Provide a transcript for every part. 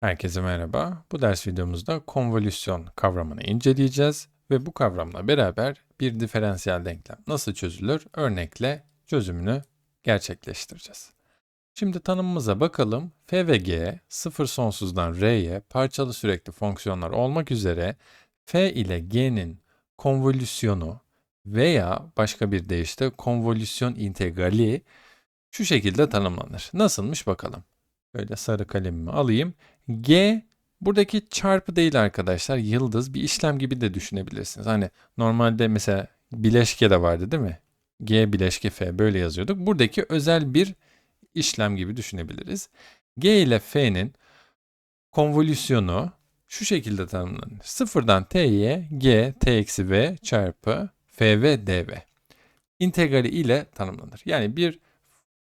Herkese merhaba. Bu ders videomuzda konvolüsyon kavramını inceleyeceğiz ve bu kavramla beraber bir diferansiyel denklem nasıl çözülür örnekle çözümünü gerçekleştireceğiz. Şimdi tanımımıza bakalım. F ve G sıfır sonsuzdan R'ye parçalı sürekli fonksiyonlar olmak üzere F ile G'nin konvolüsyonu veya başka bir deyişle konvolüsyon integrali şu şekilde tanımlanır. Nasılmış bakalım. Böyle sarı kalemimi alayım. G buradaki çarpı değil arkadaşlar. Yıldız bir işlem gibi de düşünebilirsiniz. Hani normalde mesela bileşke de vardı değil mi? G bileşke F böyle yazıyorduk. Buradaki özel bir işlem gibi düşünebiliriz. G ile F'nin konvolüsyonu şu şekilde tanımlanır. Sıfırdan T'ye G T eksi V çarpı F ve dV. İntegrali ile tanımlanır. Yani bir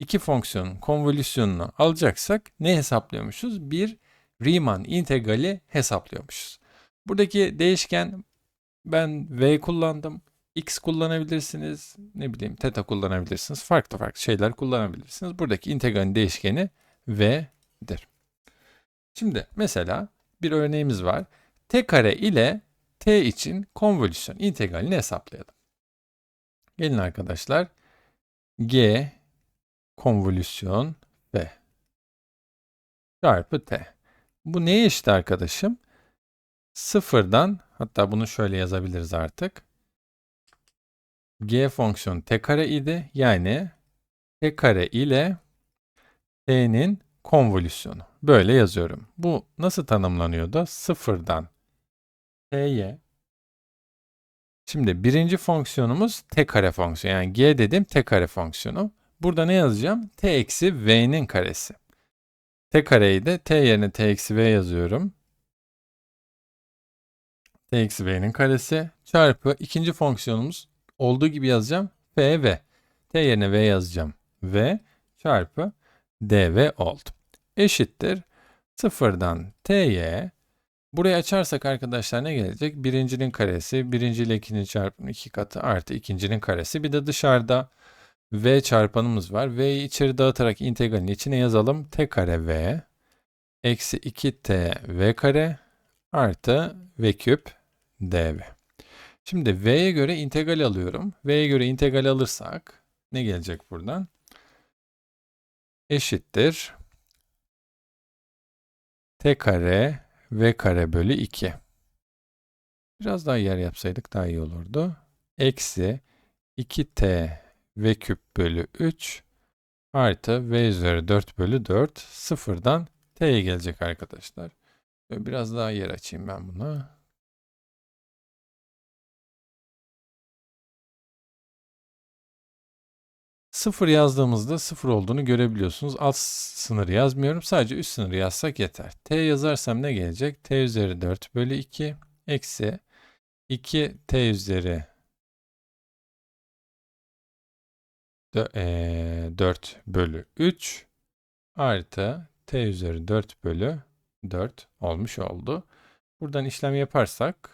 iki fonksiyonun konvolüsyonunu alacaksak ne hesaplıyormuşuz? Bir Riemann integrali hesaplıyormuşuz. Buradaki değişken ben v kullandım. x kullanabilirsiniz. Ne bileyim theta kullanabilirsiniz. Farklı farklı şeyler kullanabilirsiniz. Buradaki integralin değişkeni v'dir. Şimdi mesela bir örneğimiz var. t kare ile t için konvolüsyon integralini hesaplayalım. Gelin arkadaşlar. g konvolüsyon v çarpı t. Bu neye eşit arkadaşım? Sıfırdan hatta bunu şöyle yazabiliriz artık. G fonksiyonu t kare idi. Yani t kare ile t'nin konvolüsyonu. Böyle yazıyorum. Bu nasıl tanımlanıyordu? Sıfırdan t'ye. Şimdi birinci fonksiyonumuz t kare fonksiyonu. Yani g dedim t kare fonksiyonu. Burada ne yazacağım? t eksi v'nin karesi. T kareyi de t yerine t eksi v yazıyorum. t eksi v'nin karesi çarpı ikinci fonksiyonumuz olduğu gibi yazacağım. f v. t yerine v yazacağım. v çarpı dv oldu. Eşittir. Sıfırdan t'ye Burayı açarsak arkadaşlar ne gelecek? Birincinin karesi, birinci ile ikinci çarpımı iki katı artı ikincinin karesi. Bir de dışarıda v çarpanımız var. V'yi içeri dağıtarak integralin içine yazalım. t kare v eksi 2t v kare artı v küp dv. Şimdi v'ye göre integral alıyorum. V'ye göre integral alırsak ne gelecek buradan? Eşittir. t kare v kare bölü 2. Biraz daha yer yapsaydık daha iyi olurdu. Eksi 2t v küp bölü 3 artı v üzeri 4 bölü 4 sıfırdan t'ye gelecek arkadaşlar. Biraz daha yer açayım ben buna. Sıfır yazdığımızda sıfır olduğunu görebiliyorsunuz. Alt sınırı yazmıyorum. Sadece üst sınırı yazsak yeter. T yazarsam ne gelecek? T üzeri 4 bölü 2 eksi 2 T üzeri 4 bölü 3 artı t üzeri 4 bölü 4 olmuş oldu. Buradan işlem yaparsak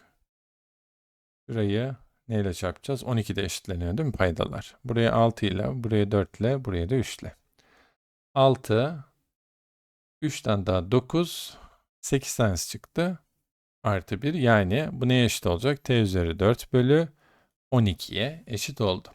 şurayı neyle çarpacağız? 12 de eşitleniyor değil mi paydalar? Buraya 6 ile, buraya 4 ile, buraya da 3 ile. 6, 3'ten daha 9, 8 tanesi çıktı. Artı 1 yani bu neye eşit olacak? t üzeri 4 bölü 12'ye eşit oldu.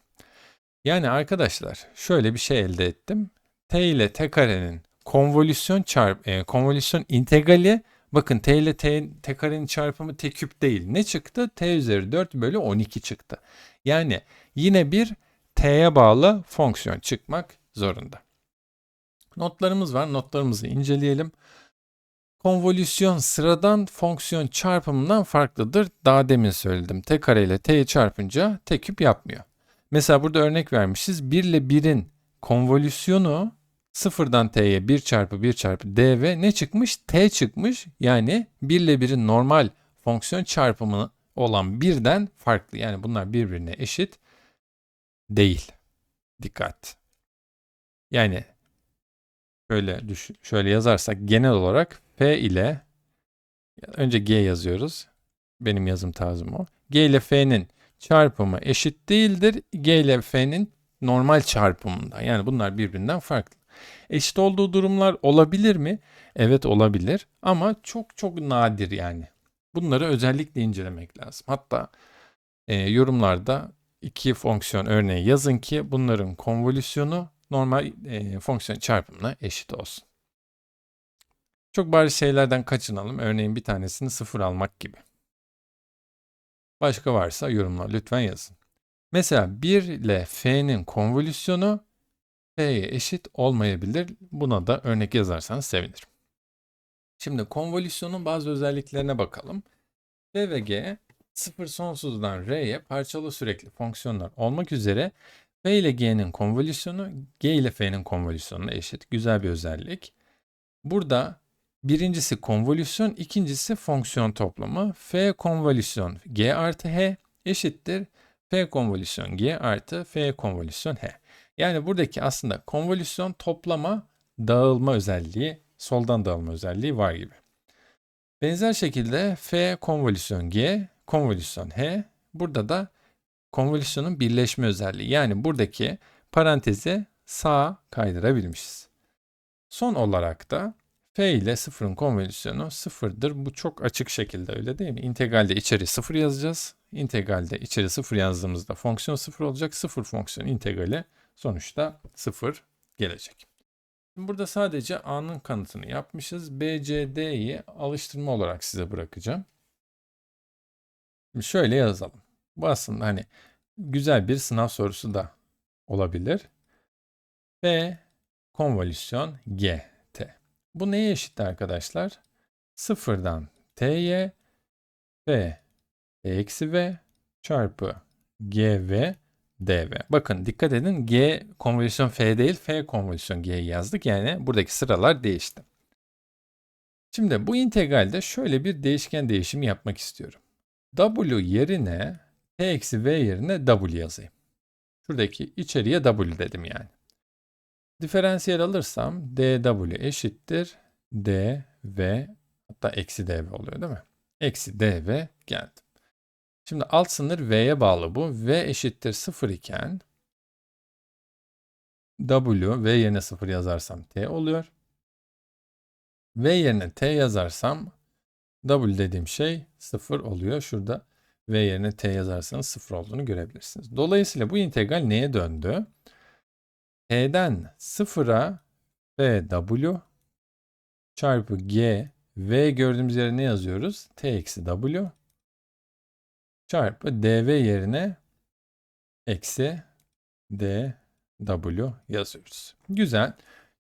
Yani arkadaşlar şöyle bir şey elde ettim. T ile T karenin konvolüsyon çarp e, konvolüsyon integrali bakın T ile T, T karenin çarpımı T küp değil. Ne çıktı? T üzeri 4 bölü 12 çıktı. Yani yine bir T'ye bağlı fonksiyon çıkmak zorunda. Notlarımız var. Notlarımızı inceleyelim. Konvolüsyon sıradan fonksiyon çarpımından farklıdır. Daha demin söyledim. T kare ile T'yi çarpınca T küp yapmıyor. Mesela burada örnek vermişiz. 1 ile 1'in konvolüsyonu sıfırdan t'ye 1 çarpı 1 çarpı dv ne çıkmış? t çıkmış. Yani 1 ile 1'in normal fonksiyon çarpımı olan birden farklı. Yani bunlar birbirine eşit değil. Dikkat. Yani şöyle düşün, şöyle yazarsak genel olarak f ile önce g yazıyoruz. Benim yazım tarzım o. g ile f'nin çarpımı eşit değildir. G ile F'nin normal çarpımında. Yani bunlar birbirinden farklı. Eşit olduğu durumlar olabilir mi? Evet olabilir ama çok çok nadir yani. Bunları özellikle incelemek lazım. Hatta e, yorumlarda iki fonksiyon örneği yazın ki bunların konvolüsyonu normal e, fonksiyon çarpımına eşit olsun. Çok bariz şeylerden kaçınalım. Örneğin bir tanesini sıfır almak gibi. Başka varsa yorumlar lütfen yazın. Mesela 1 ile f'nin konvolüsyonu f'ye eşit olmayabilir. Buna da örnek yazarsanız sevinirim. Şimdi konvolüsyonun bazı özelliklerine bakalım. f ve g sıfır sonsuzdan r'ye parçalı sürekli fonksiyonlar olmak üzere f ile g'nin konvolüsyonu g ile f'nin konvolüsyonuna eşit. Güzel bir özellik. Burada birincisi konvolüsyon, ikincisi fonksiyon toplamı. f konvolüsyon g artı h eşittir f konvolüsyon g artı f konvolüsyon h. Yani buradaki aslında konvolüsyon toplama dağılma özelliği, soldan dağılma özelliği var gibi. Benzer şekilde f konvolüsyon g, konvolüsyon h. Burada da konvolüsyonun birleşme özelliği. Yani buradaki parantezi sağa kaydırabilmişiz. Son olarak da f ile sıfırın konvolüsyonu sıfırdır. Bu çok açık şekilde öyle değil mi? İntegralde içeri sıfır yazacağız. İntegralde içeri sıfır yazdığımızda fonksiyon sıfır olacak. Sıfır fonksiyon integrali sonuçta sıfır gelecek. Burada sadece a'nın kanıtını yapmışız. b, c, d'yi alıştırma olarak size bırakacağım. Şimdi şöyle yazalım. Bu aslında hani güzel bir sınav sorusu da olabilir. B konvolüsyon g. Bu neye eşit arkadaşlar? Sıfırdan t'ye f eksi v çarpı g v dv. Bakın dikkat edin g konvolüsyon f değil f konvolüsyon g yazdık. Yani buradaki sıralar değişti. Şimdi bu integralde şöyle bir değişken değişimi yapmak istiyorum. w yerine t eksi v yerine w yazayım. Şuradaki içeriye w dedim yani. Diferansiyel alırsam dw eşittir dv hatta eksi dv oluyor değil mi? Eksi dv geldi. Şimdi alt sınır v'ye bağlı bu. v eşittir 0 iken w v yerine 0 yazarsam t oluyor. v yerine t yazarsam w dediğim şey 0 oluyor. Şurada v yerine t yazarsanız 0 olduğunu görebilirsiniz. Dolayısıyla bu integral neye döndü? T'den 0'a f w çarpı g v gördüğümüz yere ne yazıyoruz? t eksi w çarpı dv yerine eksi dw yazıyoruz. Güzel.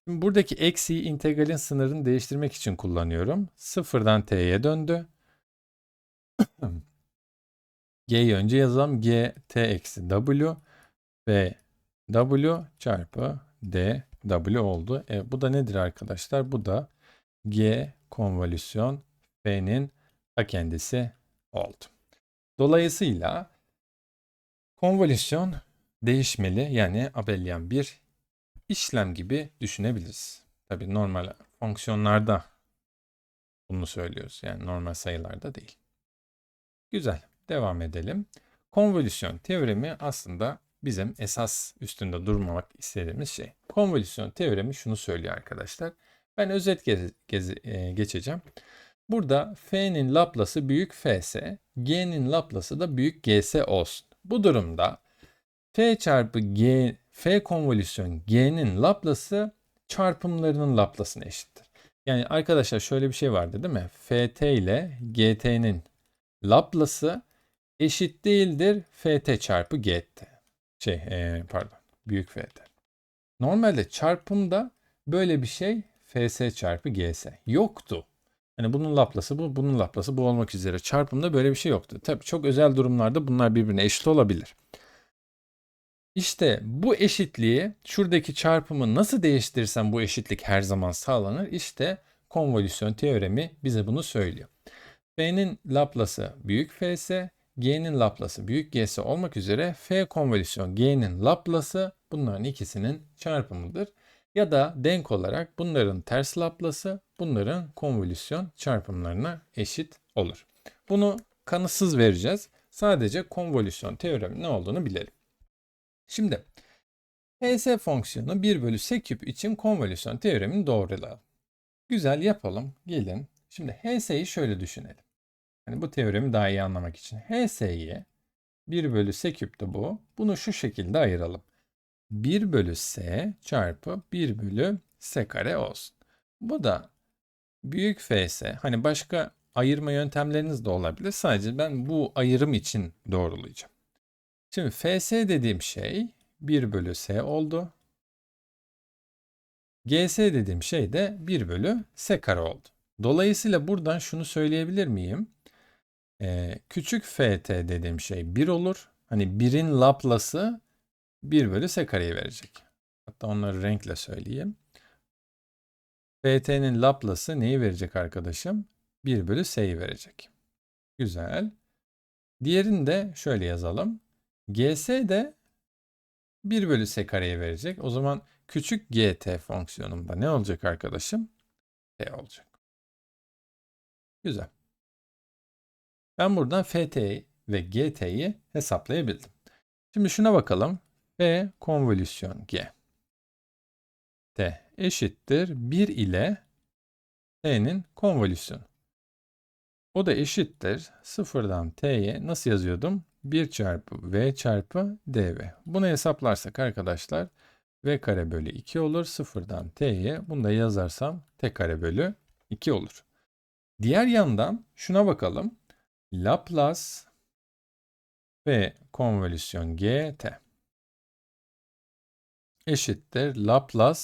Şimdi buradaki eksiyi integralin sınırını değiştirmek için kullanıyorum. Sıfırdan t'ye döndü. G'yi önce yazalım. G t eksi w ve w çarpı d w oldu. E, bu da nedir arkadaşlar? Bu da g konvolüsyon f'nin ta kendisi oldu. Dolayısıyla konvolüsyon değişmeli yani abelyan bir işlem gibi düşünebiliriz. Tabi normal fonksiyonlarda bunu söylüyoruz. Yani normal sayılarda değil. Güzel. Devam edelim. Konvolüsyon teoremi aslında bizim esas üstünde durmamak istediğimiz şey. Konvolüsyon teoremi şunu söylüyor arkadaşlar. Ben özet gez, gez, e, geçeceğim. Burada f'nin laplası büyük f ise g'nin laplası da büyük gs olsun. Bu durumda f çarpı g f konvolüsyon g'nin laplası çarpımlarının laplasına eşittir. Yani arkadaşlar şöyle bir şey vardı değil mi? ft ile gt'nin laplası eşit değildir ft çarpı gt. Şey ee, pardon büyük ft. Normalde çarpımda böyle bir şey fs çarpı gs yoktu. Hani bunun laplası bu, bunun laplası bu olmak üzere. Çarpımda böyle bir şey yoktu. Tabii çok özel durumlarda bunlar birbirine eşit olabilir. İşte bu eşitliği şuradaki çarpımı nasıl değiştirirsem bu eşitlik her zaman sağlanır. İşte konvolüsyon teoremi bize bunu söylüyor. F'nin laplası büyük f ise G'nin laplası büyük G'si olmak üzere F konvolüsyon G'nin laplası bunların ikisinin çarpımıdır. Ya da denk olarak bunların ters laplası bunların konvolüsyon çarpımlarına eşit olur. Bunu kanıtsız vereceğiz. Sadece konvolüsyon teoremi ne olduğunu bilelim. Şimdi HS fonksiyonu 1 bölü s küp için konvolüsyon teoremini doğrulayalım. Güzel yapalım. Gelin. Şimdi HS'yi şöyle düşünelim. Hani bu teoremi daha iyi anlamak için. HS'yi 1 bölü s küp de bu. Bunu şu şekilde ayıralım. 1 bölü s çarpı 1 bölü s kare olsun. Bu da büyük fs. Hani başka ayırma yöntemleriniz de olabilir. Sadece ben bu ayırım için doğrulayacağım. Şimdi fs dediğim şey 1 bölü s oldu. gs dediğim şey de 1 bölü s kare oldu. Dolayısıyla buradan şunu söyleyebilir miyim? Ee, küçük ft dediğim şey 1 olur. Hani 1'in Laplace'ı 1 bölü s kareyi verecek. Hatta onları renkle söyleyeyim. ft'nin Laplace'ı neyi verecek arkadaşım? 1 bölü s'yi verecek. Güzel. Diğerini de şöyle yazalım. gs de 1 bölü s kareyi verecek. O zaman küçük gt fonksiyonumda ne olacak arkadaşım? t olacak. Güzel. Ben buradan ft ve gt'yi hesaplayabildim. Şimdi şuna bakalım. f konvolüsyon g. t eşittir 1 ile t'nin konvolüsyonu. O da eşittir sıfırdan t'ye nasıl yazıyordum? 1 çarpı v çarpı dv. Bunu hesaplarsak arkadaşlar v kare bölü 2 olur. Sıfırdan t'ye bunu da yazarsam t kare bölü 2 olur. Diğer yandan şuna bakalım. Laplace v konvolüsyon gt eşittir Laplace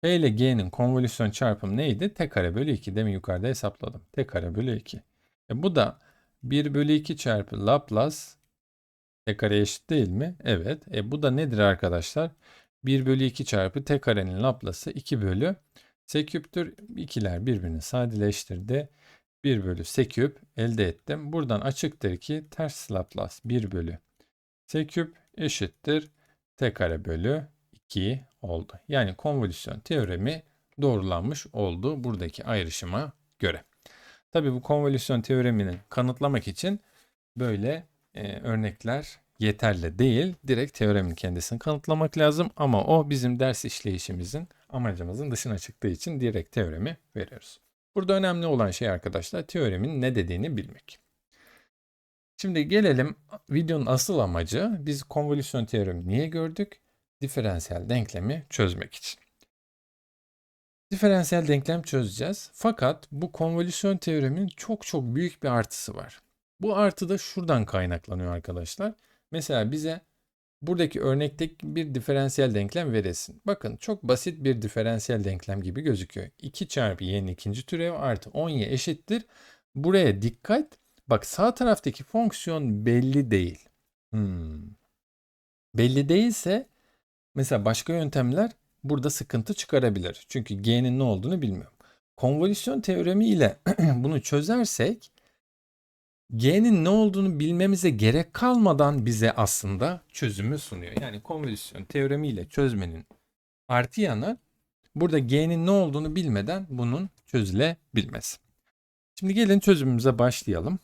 f ile g'nin konvolüsyon çarpımı neydi? t kare bölü 2. Demin yukarıda hesapladım. t kare bölü 2. E bu da 1 bölü 2 çarpı Laplace t kare eşit değil mi? Evet. E bu da nedir arkadaşlar? 1 bölü 2 çarpı t karenin Laplace'ı 2 bölü s küptür. İkiler birbirini sadeleştirdi. 1 bölü s küp elde ettim. Buradan açıktır ki ters Laplace 1 bölü s küp eşittir t kare bölü 2 oldu. Yani konvolüsyon teoremi doğrulanmış oldu buradaki ayrışıma göre. Tabii bu konvolüsyon teoremini kanıtlamak için böyle e, örnekler yeterli değil. Direkt teoremin kendisini kanıtlamak lazım ama o bizim ders işleyişimizin amacımızın dışına çıktığı için direkt teoremi veriyoruz. Burada önemli olan şey arkadaşlar teoremin ne dediğini bilmek. Şimdi gelelim videonun asıl amacı biz konvolüsyon teoremi niye gördük? Diferansiyel denklemi çözmek için. Diferansiyel denklem çözeceğiz. Fakat bu konvolüsyon teoreminin çok çok büyük bir artısı var. Bu artı da şuradan kaynaklanıyor arkadaşlar. Mesela bize buradaki örnekteki bir diferansiyel denklem veresin. Bakın çok basit bir diferansiyel denklem gibi gözüküyor. 2 çarpı y'nin ikinci türevi artı 10y eşittir. Buraya dikkat. Bak sağ taraftaki fonksiyon belli değil. Hmm. Belli değilse mesela başka yöntemler burada sıkıntı çıkarabilir. Çünkü g'nin ne olduğunu bilmiyorum. Konvolüsyon teoremi ile bunu çözersek G'nin ne olduğunu bilmemize gerek kalmadan bize aslında çözümü sunuyor. Yani konvolüsyon teoremiyle çözmenin artı yanı burada G'nin ne olduğunu bilmeden bunun çözülebilmesi. Şimdi gelin çözümümüze başlayalım.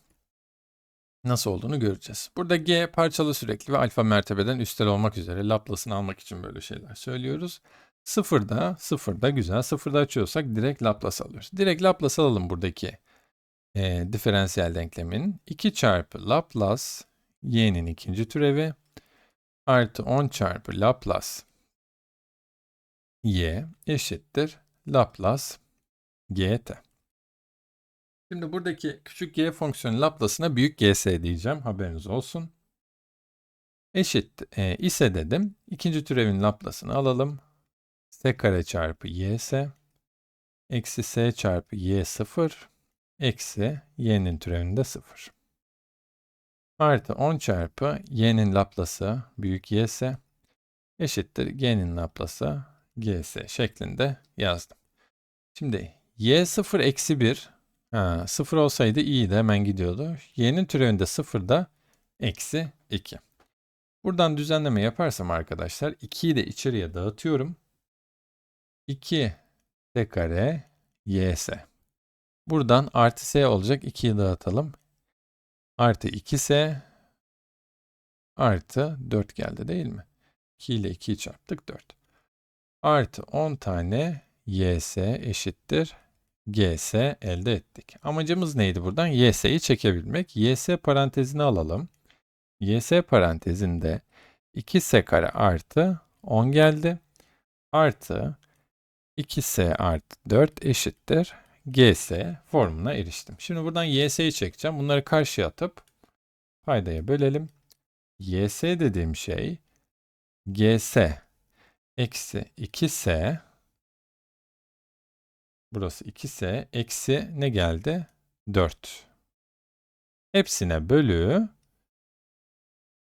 Nasıl olduğunu göreceğiz. Burada G parçalı sürekli ve alfa mertebeden üstel olmak üzere Laplace'ını almak için böyle şeyler söylüyoruz. Sıfırda, sıfırda güzel. Sıfırda açıyorsak direkt Laplace alıyoruz. Direkt Laplace alalım buradaki e, diferansiyel denklemin 2 çarpı Laplace y'nin ikinci türevi artı 10 çarpı Laplace y eşittir Laplace gt. Şimdi buradaki küçük g fonksiyonu Laplace'ına büyük gs diyeceğim. Haberiniz olsun. Eşit e, ise dedim. İkinci türevin Laplace'ını alalım. s kare çarpı ys eksi s çarpı y sıfır eksi y'nin türevinde 0. Artı 10 çarpı y'nin laplası büyük y ise eşittir g'nin laplası gs şeklinde yazdım. Şimdi y 0 eksi 1 ha, 0 olsaydı iyiydi hemen gidiyordu. y'nin türevinde 0 da eksi 2. Buradan düzenleme yaparsam arkadaşlar 2'yi de içeriye dağıtıyorum. 2 t kare y ise Buradan artı s olacak. 2'yi dağıtalım. Artı 2s artı 4 geldi değil mi? 2 ile 2'yi çarptık 4. Artı 10 tane ys eşittir gs elde ettik. Amacımız neydi buradan? ys'yi çekebilmek. ys parantezini alalım. ys parantezinde 2s kare artı 10 geldi. Artı 2s artı 4 eşittir gs formuna eriştim. Şimdi buradan ys'yi çekeceğim. Bunları karşıya atıp paydaya bölelim. ys dediğim şey gs eksi 2s burası 2s eksi ne geldi? 4. Hepsine bölü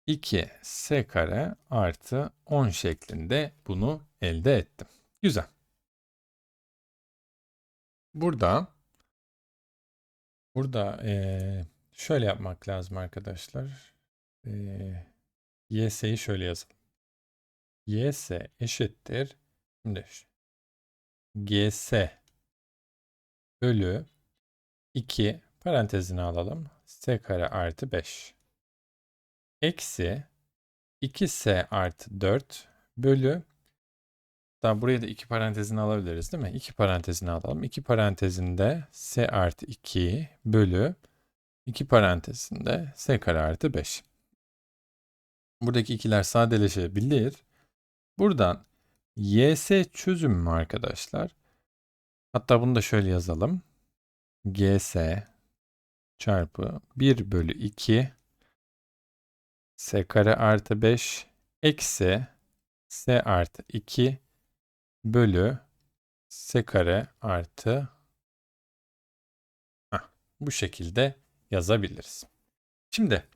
2 s kare artı 10 şeklinde bunu elde ettim. Güzel. Burada burada eee, şöyle yapmak lazım arkadaşlar. Eee YS'yi şöyle yazalım. YS eşittir. Şimdi GS bölü 2 parantezini alalım. S kare artı 5. Eksi 2S artı 4 bölü Hatta buraya da iki parantezini alabiliriz değil mi? İki parantezini alalım. İki parantezinde S artı 2 bölü iki parantezinde S kare artı 5. Buradaki ikiler sadeleşebilir. Buradan YS çözümü mü arkadaşlar? Hatta bunu da şöyle yazalım. GS çarpı 1 bölü 2 S kare artı 5 eksi S artı 2 bölü S kare artı Heh, bu şekilde yazabiliriz. Şimdi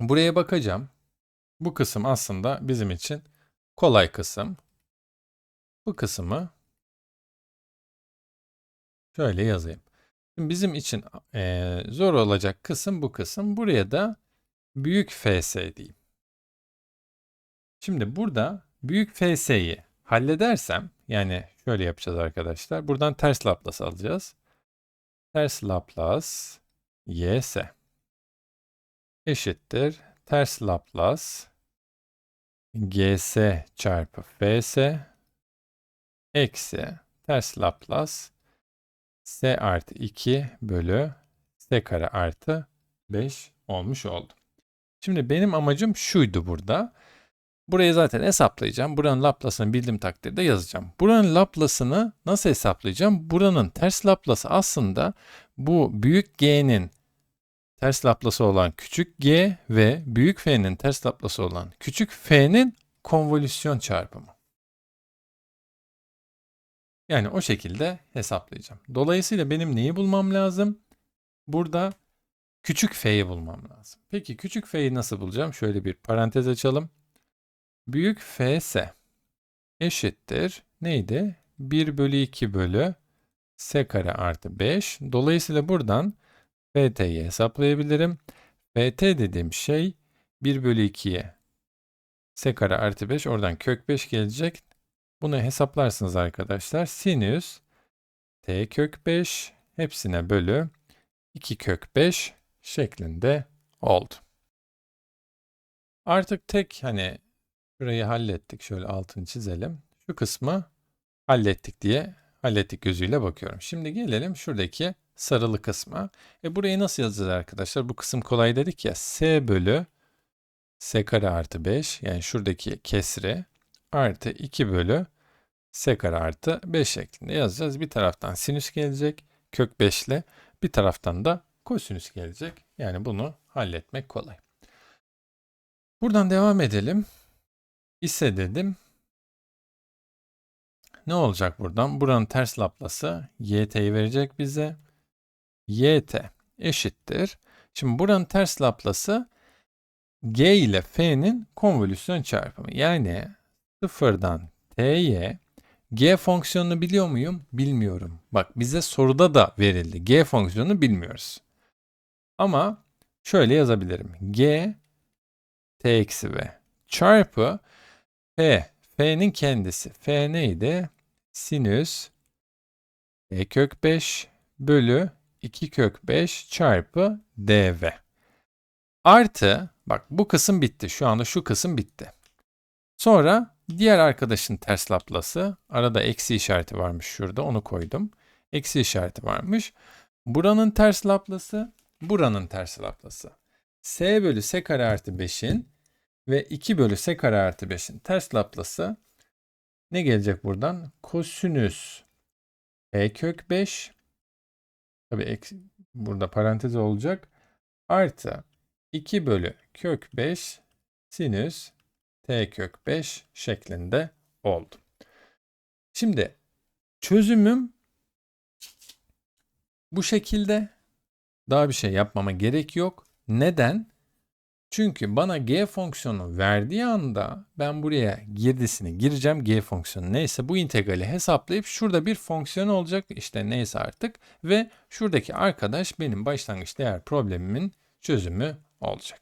buraya bakacağım. Bu kısım aslında bizim için kolay kısım. Bu kısmı şöyle yazayım. Şimdi bizim için eee, zor olacak kısım bu kısım. Buraya da büyük FS diyeyim. Şimdi burada büyük FS'yi halledersem yani şöyle yapacağız arkadaşlar. Buradan ters Laplace alacağız. Ters Laplace ys eşittir ters Laplace gs çarpı fs eksi ters Laplace s artı 2 bölü s kare artı 5 olmuş oldu. Şimdi benim amacım şuydu burada. Burayı zaten hesaplayacağım. Buranın Laplace'ını bildiğim takdirde yazacağım. Buranın Laplace'ını nasıl hesaplayacağım? Buranın ters Laplace aslında bu büyük G'nin ters Laplace olan küçük g ve büyük F'nin ters Laplace olan küçük f'nin konvolüsyon çarpımı. Yani o şekilde hesaplayacağım. Dolayısıyla benim neyi bulmam lazım? Burada küçük f'yi bulmam lazım. Peki küçük f'yi nasıl bulacağım? Şöyle bir parantez açalım. Büyük fs eşittir neydi? 1 bölü 2 bölü s kare artı 5. Dolayısıyla buradan ft'yi hesaplayabilirim. ft dediğim şey 1 bölü 2'ye s kare artı 5 oradan kök 5 gelecek. Bunu hesaplarsınız arkadaşlar. Sinüs t kök 5 hepsine bölü 2 kök 5 şeklinde oldu. Artık tek hani şurayı hallettik. Şöyle altını çizelim. Şu kısmı hallettik diye hallettik gözüyle bakıyorum. Şimdi gelelim şuradaki sarılı kısma. E burayı nasıl yazacağız arkadaşlar? Bu kısım kolay dedik ya. S bölü S kare artı 5 yani şuradaki kesri artı 2 bölü S kare artı 5 şeklinde yazacağız. Bir taraftan sinüs gelecek kök 5 ile bir taraftan da kosinüs gelecek. Yani bunu halletmek kolay. Buradan devam edelim. İse dedim. Ne olacak buradan? Buranın ters laplası yt'yi verecek bize. yt eşittir. Şimdi buranın ters laplası g ile f'nin konvolüsyon çarpımı. Yani sıfırdan t'ye g fonksiyonunu biliyor muyum? Bilmiyorum. Bak bize soruda da verildi. g fonksiyonunu bilmiyoruz. Ama şöyle yazabilirim. g t eksi v çarpı f'nin kendisi. f neydi? Sinüs e kök 5 bölü 2 kök 5 çarpı dv. Artı Bak bu kısım bitti. Şu anda şu kısım bitti. Sonra diğer arkadaşın ters laplası. Arada eksi işareti varmış şurada onu koydum. Eksi işareti varmış. Buranın ters laplası, buranın ters laplası. S bölü S kare artı 5'in ve 2 bölü S kare artı 5'in ters laplası ne gelecek buradan? Kosinüs E kök 5 tabi burada parantez olacak. Artı 2 bölü kök 5 sinüs T kök 5 şeklinde oldu. Şimdi çözümüm bu şekilde. Daha bir şey yapmama gerek yok. Neden? Çünkü bana g fonksiyonu verdiği anda ben buraya girdisini gireceğim. g fonksiyonu neyse bu integrali hesaplayıp şurada bir fonksiyon olacak. işte neyse artık ve şuradaki arkadaş benim başlangıç değer problemimin çözümü olacak.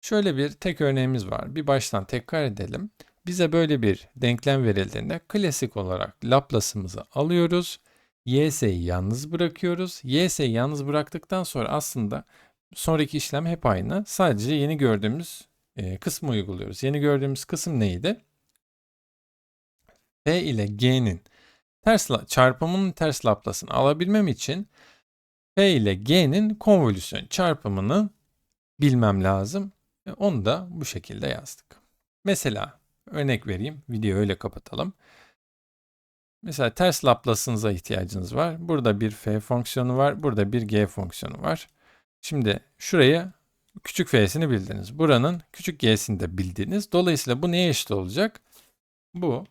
Şöyle bir tek örneğimiz var. Bir baştan tekrar edelim. Bize böyle bir denklem verildiğinde klasik olarak Laplace'ımızı alıyoruz. YS'yi yalnız bırakıyoruz. YS'yi yalnız bıraktıktan sonra aslında sonraki işlem hep aynı. Sadece yeni gördüğümüz e, kısmı uyguluyoruz. Yeni gördüğümüz kısım neydi? P ile G'nin ters çarpımının ters Laplace'ını alabilmem için P ile G'nin konvolüsyon çarpımını bilmem lazım. E, onu da bu şekilde yazdık. Mesela örnek vereyim. Videoyu öyle kapatalım. Mesela ters Laplace'ınıza ihtiyacınız var. Burada bir f fonksiyonu var. Burada bir g fonksiyonu var. Şimdi şuraya küçük f'sini bildiniz. Buranın küçük g'sini de bildiniz. Dolayısıyla bu neye eşit olacak? Bu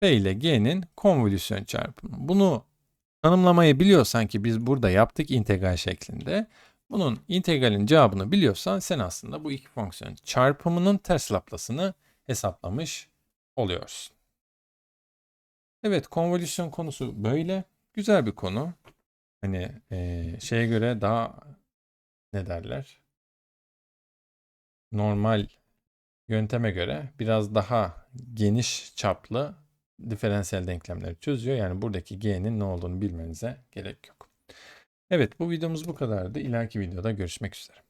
f ile g'nin konvolüsyon çarpımı. Bunu tanımlamayı biliyorsan ki biz burada yaptık integral şeklinde. Bunun integralin cevabını biliyorsan sen aslında bu iki fonksiyon çarpımının ters Laplace'ını hesaplamış oluyorsun. Evet, konvolüsyon konusu böyle. Güzel bir konu. Hani e, şeye göre daha ne derler? Normal yönteme göre biraz daha geniş çaplı diferansiyel denklemleri çözüyor. Yani buradaki g'nin ne olduğunu bilmenize gerek yok. Evet bu videomuz bu kadardı. İleriki videoda görüşmek üzere.